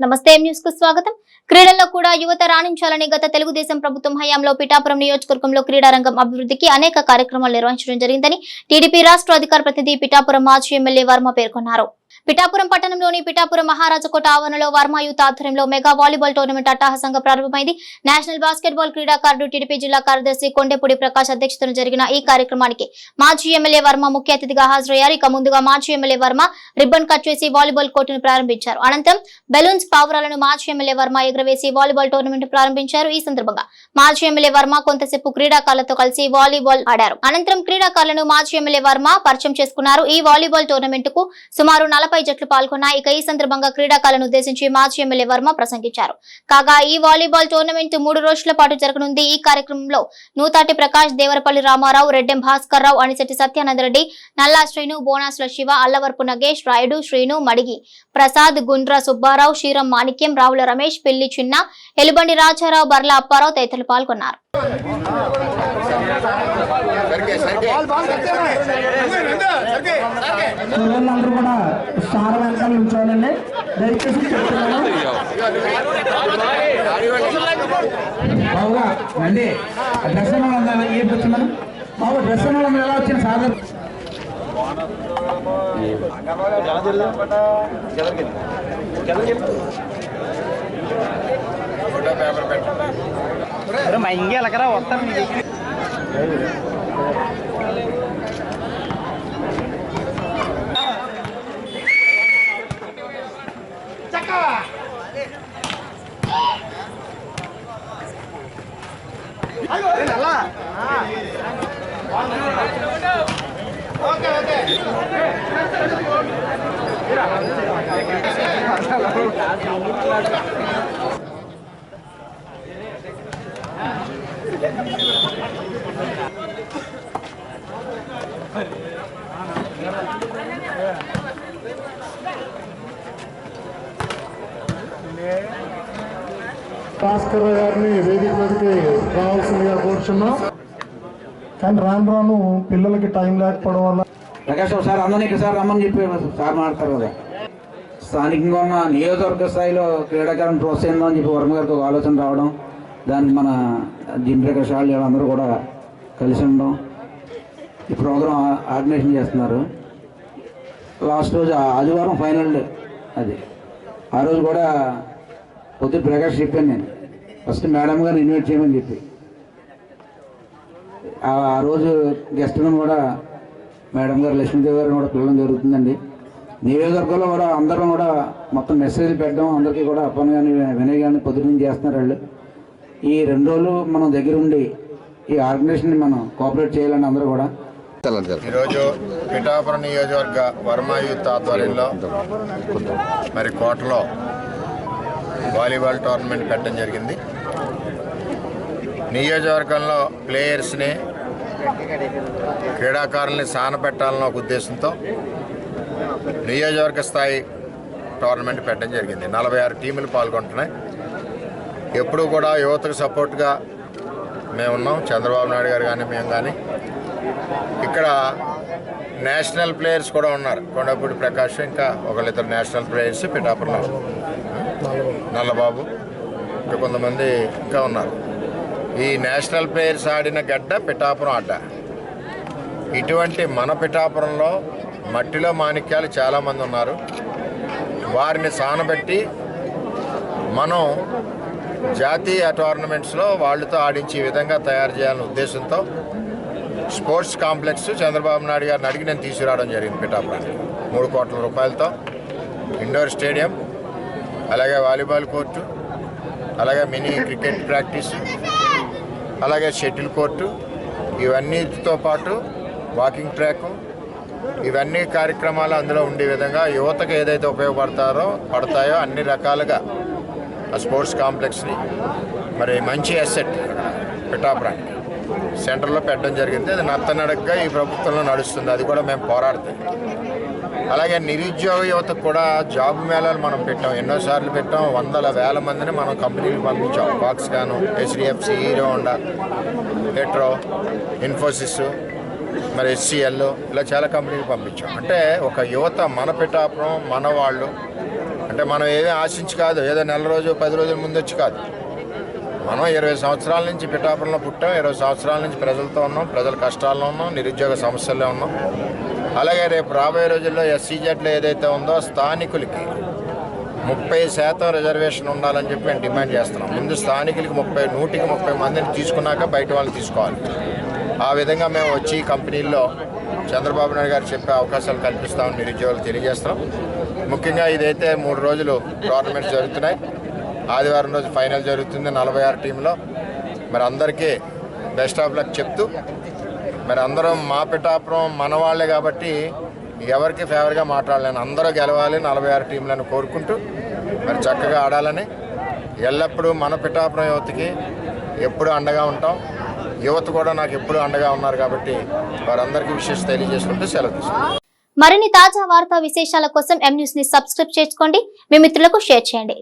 నమస్తే ఎం న్యూస్కు స్వాగతం. క్రీడల్లో కూడా యువత రాణించాలని గత తెలుగుదేశం ప్రభుత్వం హయాంలో పిఠాపురం నియోజకవర్గంలో క్రీడారంగం అభివృద్ధికి అనేక కార్యక్రమాలు నిర్వహించడం జరిగిందని టీడీపీ రాష్ట్ర అధికార ప్రతినిధి పిఠాపురం మాజీ ఎమ్మెల్యే వర్మ పేర్కొన్నారు. పిఠాపురం పట్టణంలోని పిఠాపురం మహారాజకోట ఆవరణలో వర్మ యూత్ ఆధ్వర్యంలో మెగా వాలీబాల్ టోర్నమెంట్ అట్టహాసంగా ప్రారంభమైంది. నేషనల్ బాస్కెట్బాల్ క్రీడాకారుడు టీడీపీ జిల్లా కార్యదర్శి కొండెపూడి ప్రకాష్ అధ్యక్షతన జరిగిన ఈ కార్యక్రమానికి మాజీ ఎమ్మెల్యే వర్మ ముఖ్య అతిథిగా హాజరయ్యారు. ఇక ముందుగా మాజీ ఎమ్మెల్యే వర్మ రిబ్బన్ కట్ చేసి వాలీబాల్ కోర్టును ప్రారంభించారు. అనంతరం బెలూన్స్ పావురాలను మాజీ ఎమ్మెల్యే వర్మ ఎగురవేసి వాలీబాల్ టోర్నమెంట్ ప్రారంభించారు. ఈ సందర్భంగా మాజీ ఎమ్మెల్యే వర్మ కొంతసేపు క్రీడాకారులతో కలిసి వాలీబాల్ ఆడారు. అనంతరం క్రీడాకారులను మాజీ ఎమ్మెల్యే వర్మ పరిచయం చేసుకున్నారు. ఈ వాలీబాల్ టోర్నమెంట్కు సుమారు నలభై జట్లు పాల్గొన్నాయి ఇక ఈ సందర్భంగా క్రీడాకారులను ఉద్దేశించి మాజీ ఎమ్మెల్యే వర్మ ప్రసంగించారు. కాగా ఈ వాలీబాల్ టోర్నమెంట్ మూడు రోజుల పాటు జరగనుంది. ఈ కార్యక్రమంలో నూతాటి ప్రకాష్ దేవరపల్లి రామారావు రెడ్డెం భాస్కర్ రావు అనిశెట్టి సత్యానందరెడ్డి నల్లా శ్రీను బోనాసుల శివ అల్లవరపు నగేష్ రాయుడు శ్రీను మడిగి ప్రసాద్ గుండ్ర సుబ్బారావు శ్రీరామ్ మాణిక్యం రావుల రమేష్ పెళ్ళి చిన్న ఎలుబండి రాజారావు బర్ల అప్పారావు తదితరులు పాల్గొన్నారు. పిల్లలందరూ కూడా సార్ వెనకాల ఉంచోవాలండి దయచేసి చెప్తున్నాను. బాబుగా రండి. డ్రెస్ ఏం వచ్చిందని బాబు డ్రెస్ ఎలా వచ్చిన సార్? మా ఇంకే ఎలాగరా వస్తాను ஓகே ஓகே భాస్కర్ గారిని వేదిక మీదకి రావాల్సిందిగా కోరుచున్నాం. కానీ రాను రాను పిల్లలకి టైం లేకపోవడం వల్ల ప్రకాష్ సార్ అందరినీ సార్ రమ్మని చెప్పి సార్ మాట్లాడతారు కదా. స్థానికంగా ఉన్న నియోజకవర్గ స్థాయిలో క్రీడాకారులను ప్రోత్సహిద్దాం అని చెప్పి వర్మ గారికి ఒక ఆలోచన రావడం దానికి మన జిమ్ ప్రకాష్ వాళ్ళు అందరూ కూడా కలిసి ఉండడం. ఈ ప్రోగ్రాం ఆర్గనైజేషన్ చేస్తున్నారు. లాస్ట్ రోజు ఆదివారం ఫైనల్ డే అది. ఆ రోజు కూడా పొద్దు ప్రకాష్ చెప్పాను నేను. ఫస్ట్ మేడం గారిని ఇన్వైట్ చేయమని చెప్పి. ఆ రోజు గెస్ట్లను కూడా మేడం గారు లక్ష్మీదేవి గారిని కూడా పిలవడం జరుగుతుందండి. నియోజకవర్గంలో కూడా అందరం కూడా మొత్తం మెసేజ్ పెట్టడం అందరికీ కూడా అప్పన్ కానీ వినయ్ కానీ పొద్దున్న చేస్తున్నారు వాళ్ళు. ఈ రెండు రోజులు మనం దగ్గర ఉండి ఈ ఆర్గనైజేషన్ని మనం కోఆపరేట్ చేయాలని అందరూ కూడా. ఈరోజు పిఠాపురం నియోజకవర్గ వర్మ యూత్ ఆధ్వర్యంలో మరి కోటలో వాలీబాల్ టోర్నమెంట్ పెట్టడం జరిగింది. నియోజకవర్గంలో ప్లేయర్స్ని క్రీడాకారుల్ని సానపెట్టాలన్న ఒక ఉద్దేశంతో నియోజకవర్గ స్థాయి టోర్నమెంట్ పెట్టడం జరిగింది. నలభై ఆరు టీములు పాల్గొంటున్నాయి. ఎప్పుడూ కూడా యువతకు సపోర్ట్గా మేమున్నాం. చంద్రబాబు నాయుడు గారు కానీ మేము కానీ ఇక్కడ నేషనల్ ప్లేయర్స్ కూడా ఉన్నారు. కొండపూడి ప్రకాష్ ఇంకా ఒకళ్ళిద్దరు నేషనల్ ప్లేయర్స్ పిఠాపురంలో నల్లబాబు. ఇంకా కొంతమంది ఇంకా ఉన్నారు. ఈ నేషనల్ ప్లేయర్స్ ఆడిన గడ్డ పిఠాపురం అడ్డ ఇటువంటి మన పిఠాపురంలో మట్టిలో మాణిక్యాలు చాలామంది ఉన్నారు. వారిని సానబెట్టి మనం జాతీయ టోర్నమెంట్స్లో వాళ్ళతో ఆడించే విధంగా తయారు చేయాలనే ఉద్దేశంతో స్పోర్ట్స్ కాంప్లెక్స్ చంద్రబాబు నాయుడు గారిని అడిగి నేను తీసుకురావడం జరిగింది పిఠాపురానికి మూడు కోట్ల రూపాయలతో. ఇండోర్ స్టేడియం అలాగే వాలీబాల్ కోర్టు అలాగే మినీ క్రికెట్ ప్రాక్టీస్ అలాగే షటిల్ కోర్టు ఇవన్నీతో పాటు వాకింగ్ ట్రాక్ ఇవన్నీ కార్యక్రమాలు అందులో ఉండే విధంగా యువతకు ఏదైతే ఉపయోగపడతారో పడతాయో అన్ని రకాలుగా ఆ స్పోర్ట్స్ కాంప్లెక్స్ని. మరి మంచి అసెట్ పిఠాపురానికి. సెంటర్లో పెట్టడం జరిగింది. అది నత్తనడకగా ఈ ప్రభుత్వంలో నడుస్తుంది. అది కూడా మేము పోరాడతాం. అలాగే నిరుద్యోగ యువతకు కూడా జాబ్ మేళాలు మనం పెట్టాం. ఎన్నోసార్లు పెట్టాం. వందల వేల మందిని మనం కంపెనీలు పంపించాం. Foxconn HDFC Hero Honda petro Infosys మరి హెచ్సిఎల్ ఇలా చాలా కంపెనీలు పంపించాం. అంటే ఒక యువత మన పిఠాపురం మన వాళ్ళు. అంటే మనం ఏమీ ఆశించి కాదు. ఏదో నెల రోజు పది రోజుల ముందు వచ్చి కాదు. మనం ఇరవై సంవత్సరాల నుంచి పిఠాపురంలో పుట్టాం ఇరవై సంవత్సరాల నుంచి ప్రజలతో ఉన్నాం ప్రజల కష్టాల్లో ఉన్నాం నిరుద్యోగ సమస్యల్లో ఉన్నాం. అలాగే రేపు రాబోయే రోజుల్లో ఎస్సీజెడ్లో ఏదైతే ఉందో స్థానికులకి ముప్పై శాతం రిజర్వేషన్ ఉండాలని చెప్పి మేము డిమాండ్ చేస్తున్నాం. ముందు స్థానికులకి ముప్పై నూటికి ముప్పై మందిని తీసుకున్నాక బయట వాళ్ళు తీసుకోవాలి. ఆ విధంగా మేము వచ్చి కంపెనీల్లో చంద్రబాబు నాయుడు గారు చెప్పే అవకాశాలు కల్పిస్తామని నిరుద్యోగులు తెలియజేస్తున్నాం. ముఖ్యంగా ఇదైతే మూడు రోజులు టోర్నమెంట్స్ జరుగుతున్నాయి. ఆదివారం రోజు ఫైనల్ జరుగుతుంది నలభై ఆరు టీంలో. మరి అందరికీ బెస్ట్ ఆఫ్ లక్ చెప్తూ మరి అందరం మా పిఠాపురం మన వాళ్ళే కాబట్టి ఎవరికి ఫేవర్గా మాట్లాడలేను. అందరూ గెలవాలి నలభై ఆరు టీంలను కోరుకుంటూ మరి చక్కగా ఆడాలని ఎల్లప్పుడూ మన పిఠాపురం యువతకి ఎప్పుడు అండగా ఉంటాం. యువత కూడా నాకు ఎప్పుడు అండగా ఉన్నారు కాబట్టి వారందరికీ విశేష తెలియజేసుకుంటూ సెలవు తీసుకుంటాం మరిన్ని తాజా వార్తా విశేషాల కోసం ఎం న్యూస్ని సబ్స్క్రైబ్ చేసుకోండి మీ మిత్రులకు షేర్ చేయండి.